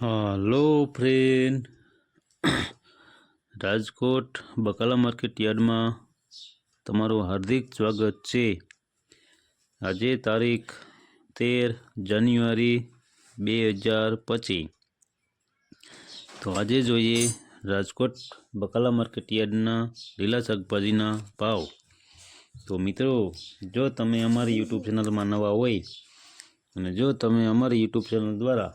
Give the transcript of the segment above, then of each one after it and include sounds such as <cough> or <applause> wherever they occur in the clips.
હાલો friend <coughs> Rajkot બકાલા market યાર્ડમાં તમારું હાર્દિક સ્વાગત છે. આજે તારીખ તેર જાન્યુઆરી બે હજાર પચીસ. તો આજે જોઈએ રાજકોટ બકાલા માર્કેટ યાર્ડના લીલા શાકભાજીના ભાવ. તો મિત્રો, જો તમે અમારી યુટ્યુબ ચેનલમાં નવા હોય અને જો તમે અમારી યુટ્યુબ ચેનલ દ્વારા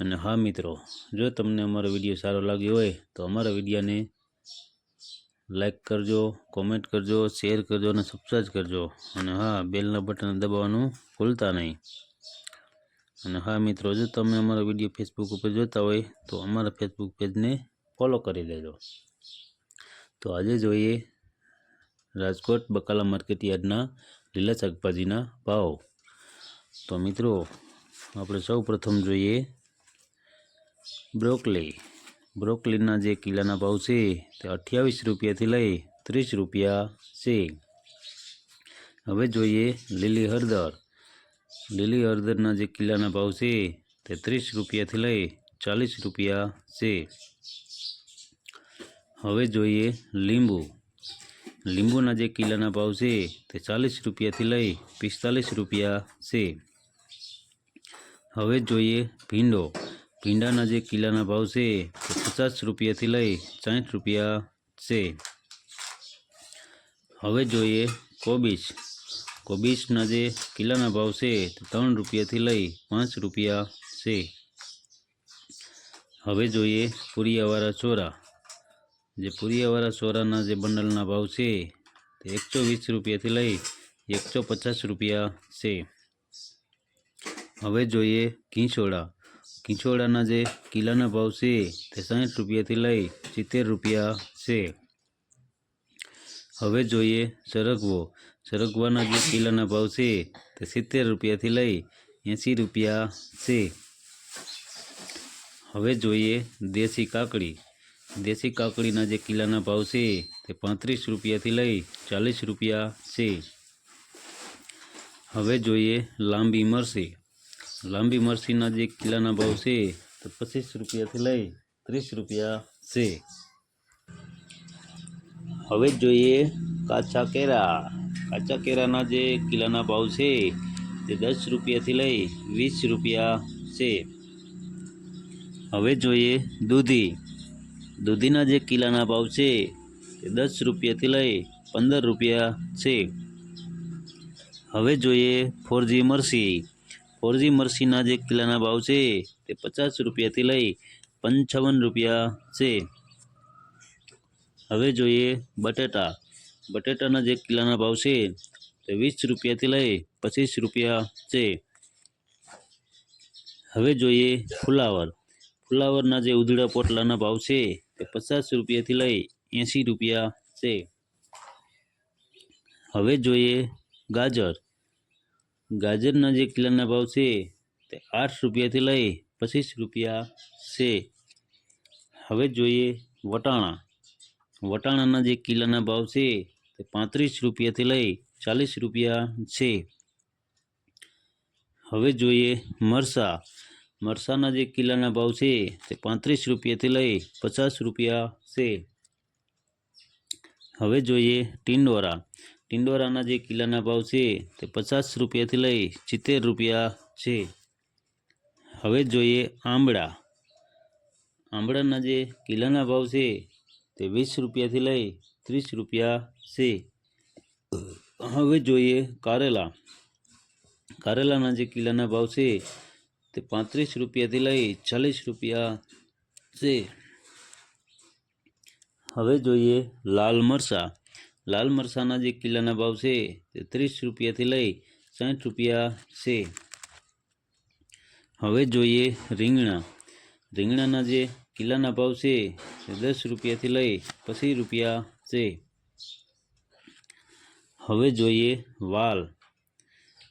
અને હા મિત્રો, જો તમને અમારો વીડિયો સારો લાગ્યો હોય, તો અમારા વિડીયાને લાઈક કરજો કોમેન્ટ કરજો શેર કરજો અને સબસ્ક્રાઈબ કરજો. અને હા, બેલના બટન દબાવવાનું ભૂલતા નહીં. અને હા મિત્રો, જો તમે અમારો વીડિયો ફેસબુક ઉપર જોતા હોય, તો અમારા ફેસબુક પેજને ફોલો કરી લેજો. તો આજે જોઈએ રાજકોટ બકાલા માર્કેટ યાર્ડના લીલા શાકભાજીના ભાવ. તો મિત્રો, આપણે સૌ પ્રથમ જોઈએ બ્રોકલી બ્રોકલીના જે કિલ્લાના ભાવ છે તે અઠ્યાવીસ રૂપિયાથી લઈ ત્રીસ રૂપિયા છે હવે જોઈએ લીલી હળદર લીલી હળદરના જે કિલ્લાના ભાવ છે તે ત્રીસ રૂપિયાથી લઈ ચાલીસ રૂપિયા છે હવે જોઈએ લીંબુ લીંબુના જે કિલ્લાના ભાવ છે તે ચાલીસ રૂપિયાથી લઈ પિસ્તાલીસ રૂપિયા છે હવે જોઈએ ભીંડો ભીંડાના જે કિલ્લાના ભાવ છે તે પચાસ રૂપિયાથી લઈ સાઠ રૂપિયા છે હવે જોઈએ કોબીજ કોબીજના જે કિલ્લાના ભાવ છે તે ત્રણ રૂપિયાથી લઈ પાંચ રૂપિયા છે હવે જોઈએ પુરિયાવાળા ચોરા જે પુરિયાવાળા ચોરાના જે બંડલના ભાવ છે તે એકસો વીસ રૂપિયાથી લઈ એકસો પચાસ રૂપિયા છે હવે જોઈએ ઘીંચોળા ઘીંચોળાના જે કિલ્લાના ભાવ છે તે સાઠ રૂપિયાથી લઈ સિત્તેર રૂપિયા છે. હવે જોઈએ સરગવો. સરગવાના જે કિલ્લાના ભાવ છે તે સિત્તેર રૂપિયાથી લઈ એંસી રૂપિયા છે. હવે જોઈએ દેશી કાકડી. દેશી કાકડીના જે કિલ્લાના ભાવ છે તે પાંત્રીસ રૂપિયાથી લઈ ચાલીસ રૂપિયા છે. હવે જોઈએ લાંબી મરસી. લાંબી મરસીના જે કિલ્લાના ભાવ છે, તો પચીસ રૂપિયાથી લઈ ત્રીસ રૂપિયા છે. હવે જોઈએ કાચા કેરા. કાચા કેરાના જે કિલ્લાના ભાવ છે, તે દસ રૂપિયાથી લઈ વીસ રૂપિયા છે. હવે જોઈએ દૂધી. દૂધીના જે કિલ્લાના ભાવ છે, તે દસ રૂપિયાથી લઈ પંદર રૂપિયા છે. હવે જોઈએ ફોરજી મરસી. ફોરજી મરસીના જે કિલ્લાના ભાવ છે તે પચાસ રૂપિયાથી લઈ પંચાવન રૂપિયા છે. હવે જોઈએ બટેટા. બટેટાના જે કિલ્લાના ભાવ છે તે વીસ રૂપિયાથી લઈ પચીસ રૂપિયા છે. હવે જોઈએ ફુલાવર. ફુલાવરના જે ઉધડા પોટલાના ભાવ છે તે પચાસ રૂપિયાથી લઈ એંસી રૂપિયા છે. હવે જોઈએ ગાજર. ગાજરના જે કિલ્લાના ભાવ છે તે આઠ રૂપિયાથી લઈ પચીસ રૂપિયા છે. હવે જોઈએ વટાણા. વટાણાના જે કિલ્લાના ભાવ છે તે પાંત્રીસ રૂપિયાથી લઈ ચાલીસ રૂપિયા છે. હવે જોઈએ મરસા. મરસાના જે કિલ્લાના ભાવ છે તે પાંત્રીસ રૂપિયાથી લઈ પચાસ રૂપિયા છે. હવે જોઈએ ટિંડોરા. ટિંડોરાના જે કિલ્લાના ભાવ છે તે પચાસ રૂપિયાથી લઈ સિત્તેર રૂપિયા છે. હવે જોઈએ આંબળા. આંબળાના જે કિલ્લાના ભાવ છે તે વીસ રૂપિયાથી લઈ ત્રીસ રૂપિયા છે. હવે જોઈએ કારેલા. કારેલાના જે કિલ્લાના ભાવ છે તે પાંત્રીસ રૂપિયાથી લઈ ચાલીસ રૂપિયા છે. હવે જોઈએ લાલ મરચાં. લાલ મરસાના જે કિલ્લાના ભાવ છે તે ત્રીસ રૂપિયાથી લઈ સાઠ રૂપિયા છે. હવે જોઈએ રીંગણા. રીંગણાના જે કિલ્લાના ભાવ છે તે દસ રૂપિયાથી લઈ પચીસ રૂપિયા છે. હવે જોઈએ વાલ.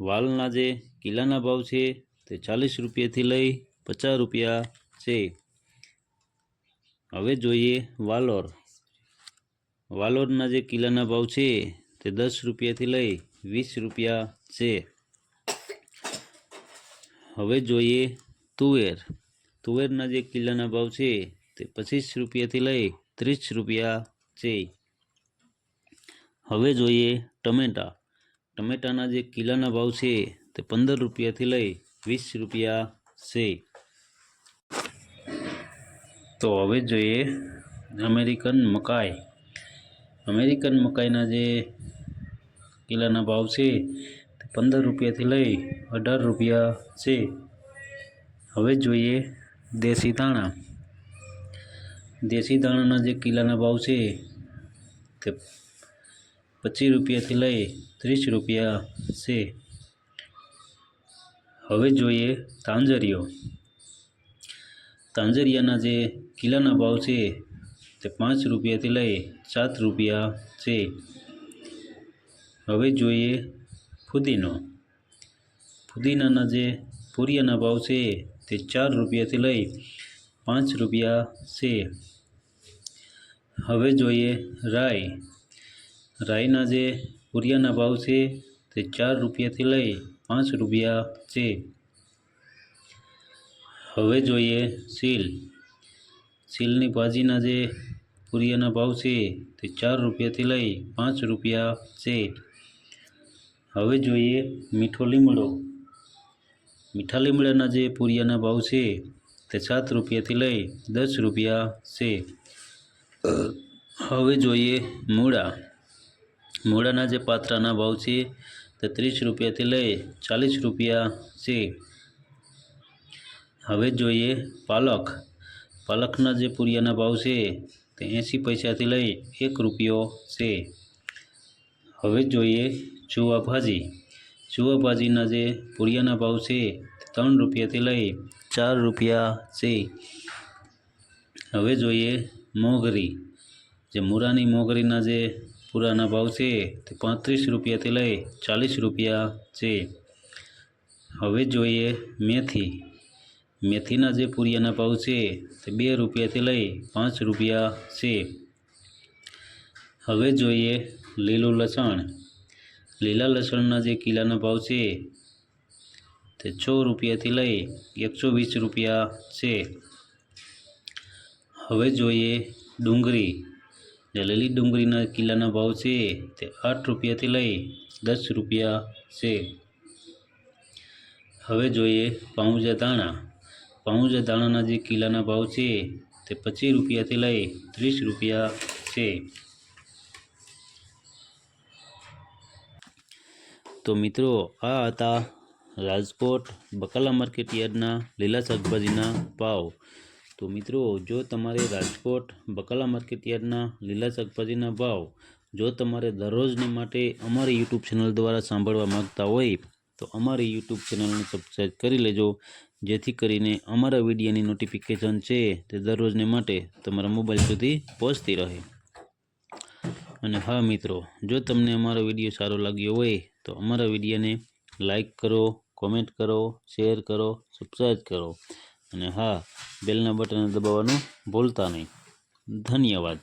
વાલના જે કિલ્લાના ભાવ છે તે ચાલીસ રૂપિયાથી લઈ પચાસ રૂપિયા છે. હવે જોઈએ વાલોર. વાલોરના જે કિલ્લાના ભાવ છે તે દસ રૂપિયાથી લઈ વીસ રૂપિયા છે. હવે જોઈએ તુવેર. તુવેરના જે કિલ્લાના ભાવ છે તે પચીસ રૂપિયાથી લઈ ત્રીસ રૂપિયા છે. હવે જોઈએ ટમેટા. ટમેટાના જે કિલ્લાના ભાવ છે તે પંદર રૂપિયાથી લઈ વીસ રૂપિયા છે. તો હવે જોઈએ અમેરિકન મકાઈ. અમેરિકન મકાઈના જે કિલાના ભાવ છે તે પંદર રૂપિયાથી લઈ અઢાર રૂપિયા છે. હવે જોઈએ દેશી દાણા દેશી દાણાના જે કિલ્લાના ભાવ છે તે પચીસ રૂપિયાથી લઈ ત્રીસ રૂપિયા છે. હવે જોઈએ તાંજરીઓ. તાંજરિયાના જે કિલ્લાના ભાવ છે તે પાંચ રૂપિયાથી લઈ સાત રૂપિયા છે. હવે જોઈએ ફુદીનો. ફુદીનાના જે પૂરિયાના ભાવ છે તે ચાર રૂપિયાથી લઈ પાંચ રૂપિયા છે. હવે જોઈએ રાઈ. રાઈના જે પૂરિયાના ભાવ છે તે ચાર રૂપિયાથી લઈ પાંચ રૂપિયા છે. હવે જોઈએ સીલ સીલની ભાજીના જે પૂરિયાના ભાવ છે તે ચાર રૂપિયાથી લઈ પાંચ રૂપિયા છે. હવે જોઈએ મીઠો લીમડો. મીઠા લીમડાના જે પૂરિયાના ભાવ છે તે સાત રૂપિયાથી લઈ દસ રૂપિયા છે. હવે જોઈએ મૂળા. મૂળાના જે પાત્રાના ભાવ છે તે ત્રીસ રૂપિયાથી લઈ ચાલીસ રૂપિયા છે. હવે જોઈએ પાલક. પાલકના જે પૂરિયાના ભાવ છે તે એંસી પૈસાથી લઈ એક રૂપિયો છે. હવે જોઈએ જુવા ભાજી. જુવા ભાજીના જે પૂરિયાના ભાવ છે ત્રણ રૂપિયાથી લઈ ચાર રૂપિયા છે. હવે જોઈએ મોગરી. જે મૂરાની મોગરીના જે પૂરાના ભાવ છે તે પાંત્રીસ રૂપિયાથી લઈ ચાલીસ રૂપિયા છે. હવે જોઈએ મેથી. મેથીના જે પૂરિયાના ભાવ છે તે બે રૂપિયાથી લઈ પાંચ રૂપિયા છે. હવે જોઈએ લીલું લસણ. લીલા લસણના જે કિલ્લાના ભાવ છે તે છ રૂપિયાથી લઈ એકસો વીસ રૂપિયા છે. હવે જોઈએ ડુંગળી. જે લીલી ડુંગળીના કિલ્લાના ભાવ છે તે આઠ રૂપિયાથી લઈ દસ રૂપિયા છે. હવે જોઈએ પાઉંજા દાણા પાઉંજા દાણાના જે કિલ્લાના ભાવ છે, તે પચીસ રૂપિયાથી લઈ ત્રીસ રૂપિયા છે. તો મિત્રો, આ હતા રાજકોટ બકાલા માર્કેટ યાર્ડના લીલા શાકભાજીના ભાવ. તો મિત્રો, જો તમારે રાજકોટ બકાલા માર્કેટ યાર્ડના લીલા શાકભાજીના ભાવ જો તમારે દરરોજને માટે અમારી યુટ્યુબ ચેનલ દ્વારા સાંભળવા માગતા હોય, તો અમારી યુટ્યુબ ચેનલને સબસ્ક્રાઈબ કરી લેજો. જેથી કરીને અમારા વિડીયોની નોટિફિકેશન છે તે દરરોજને માટે તમારા મોબાઈલ સુધી પહોંચતી રહે. અને હા મિત્રો, જો તમને અમારો વીડિયો સારો લાગ્યો હોય, તો અમારા વિડીયોને લાઈક કરો કોમેન્ટ કરો શેર કરો સબસ્ક્રાઈબ કરો. અને હા, બેલના બટન દબાવવાનું ભૂલતા નહીં. ધન્યવાદ.